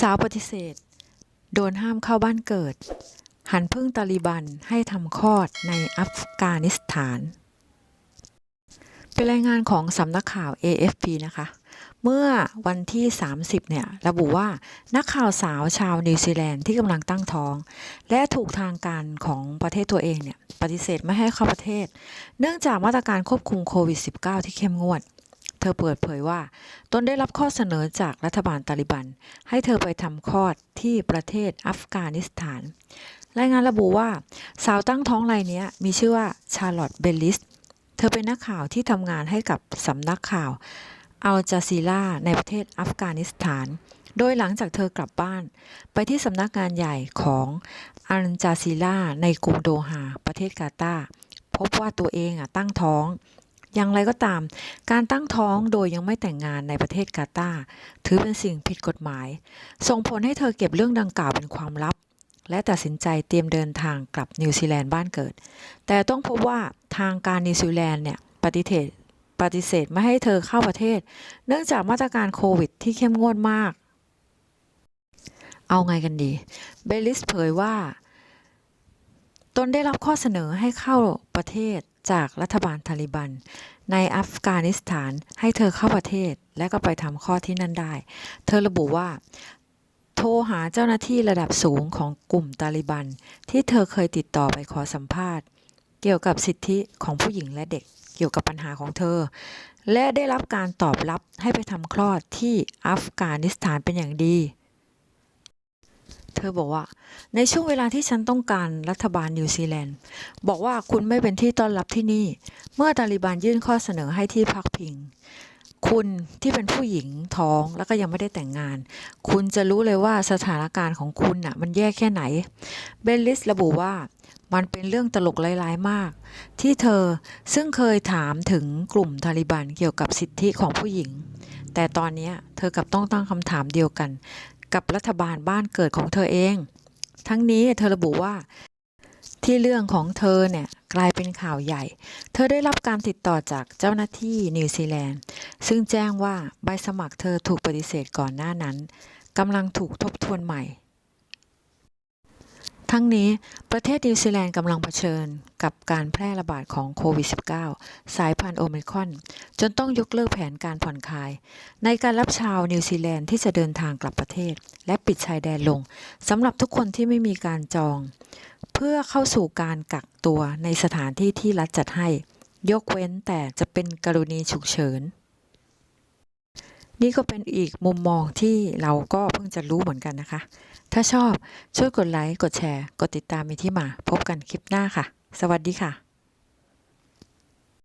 สาวปฏิเสธ โดนห้ามเข้าบ้านเกิด หันพึ่งตาลิบันให้ทำคลอดในอัฟกานิสถาน เป็นรายงานของสำนักข่าว AFP นะคะ เมื่อวันที่ 30 เนี่ย ระบุว่านักข่าวสาวชาวนิวซีแลนด์ที่กำลังตั้งท้อง และถูกทางการของประเทศตัวเองเนี่ย ปฏิเสธไม่ให้เข้าประเทศ เนื่องจากมาตรการควบคุมโควิด -19 ที่เข้มงวด ธอเปิดเผยว่า ตนได้รับข้อเสนอจากรัฐบาลตาลิบัน ให้เธอไปทำคลอดที่ประเทศอัฟกานิสถาน รายงานระบุว่า สาวตั้งท้องรายนี้มีชื่อว่าชาร์ลอตเบลลิส เธอเป็นนักข่าวที่ทำงานให้กับสำนักข่าวอัลจาซีราในประเทศอัฟกานิสถาน โดยหลังจากเธอกลับบ้าน ไปที่สำนักงานใหญ่ของอัลจาซีราในกรุงโดฮาประเทศกาตาร์พบว่าตัวเองอะตั้งท้อง อย่างไรก็ตาม การตั้งท้องโดยยังไม่แต่งงานในประเทศกาตาร์ถือเป็นสิ่งผิดกฎหมาย ส่งผลให้เธอเก็บเรื่องดังกล่าวเป็นความลับ และตัดสินใจเตรียมเดินทางกลับนิวซีแลนด์บ้านเกิด แต่ต้องพบว่าทางการนิวซีแลนด์เนี่ยปฏิเสธปฏิเสธไม่ให้เธอเข้าประเทศ เนื่องจากมาตรการโควิดที่เข้มงวดมาก เอาไงกันดี เบลลิสเผยว่า ตนได้รับข้อเสนอให้เข้าประเทศ จากรัฐบาลตาลิบัน ในอัฟกานิสถานให้เธอเข้าประเทศและก็ไปทำข้อที่นั่นได้ เธอระบุว่า โทรหาเจ้าหน้าที่ระดับสูงของกลุ่มตาลิบัน ที่เธอเคยติดต่อไปขอสัมภาษณ์ เกี่ยวกับสิทธิของผู้หญิงและเด็กเกี่ยวกับปัญหาของเธอ และได้รับการตอบรับให้ไปทำคลอดที่อัฟกานิสถานเป็นอย่างดี อบอกว่า ในช่วงเวลาที่ฉันต้องการรัฐบาลนิวซีแลนด์ บอกว่าคุณไม่เป็นที่ต้อนรับที่นี่ เมื่อตาลิบันยื่นข้อเสนอให้ที่พักพิง คุณที่เป็นผู้หญิงท้องแล้วก็ยังไม่ได้แต่งงาน คุณจะรู้เลยว่าสถานการณ์ของคุณน่ะ มันแย่แค่ไหน เบลลิสระบุว่ามันเป็นเรื่องตลกร้ายๆมาก ที่เธอซึ่งเคยถามถึงกลุ่มตาลิบันเกี่ยวกับสิทธิของผู้หญิง แต่ตอนนี้เธอกลับต้องตั้งคำถามเดียวกัน กับรัฐบาลบ้านเกิดของเธอเอง ทั้งนี้เธอระบุว่าที่เรื่องของเธอเนี่ยกลายเป็นข่าวใหญ่ เธอได้รับการติดต่อจากเจ้าหน้าที่นิวซีแลนด์ ซึ่งแจ้งว่าใบสมัครเธอถูกปฏิเสธก่อนหน้านั้นกำลังถูกทบทวนใหม่ ทั้งนี้ประเทศนิวซีแลนด์กำลังเผชิญกับการแพร่ระบาดของโควิด -19 สายพันธุ์โอมิครอน จนต้องยกเลิกแผนการผ่อนคลาย ในการรับชาวนิวซีแลนด์ที่จะเดินทางกลับประเทศ และปิดชายแดนลงสำหรับทุกคนที่ไม่มีการจอง เพื่อเข้าสู่การกักตัวในสถานที่ที่รัฐจัดให้ ยกเว้นแต่จะเป็นกรณีฉุกเฉิน นี่ก็เป็นอีกมุมมองที่เราก็เพิ่งจะรู้เหมือนกันนะคะ ถ้าชอบช่วยกดไลค์ กดแชร์ กดติดตามมีที่มา พบกันคลิปหน้าค่ะ สวัสดีค่ะ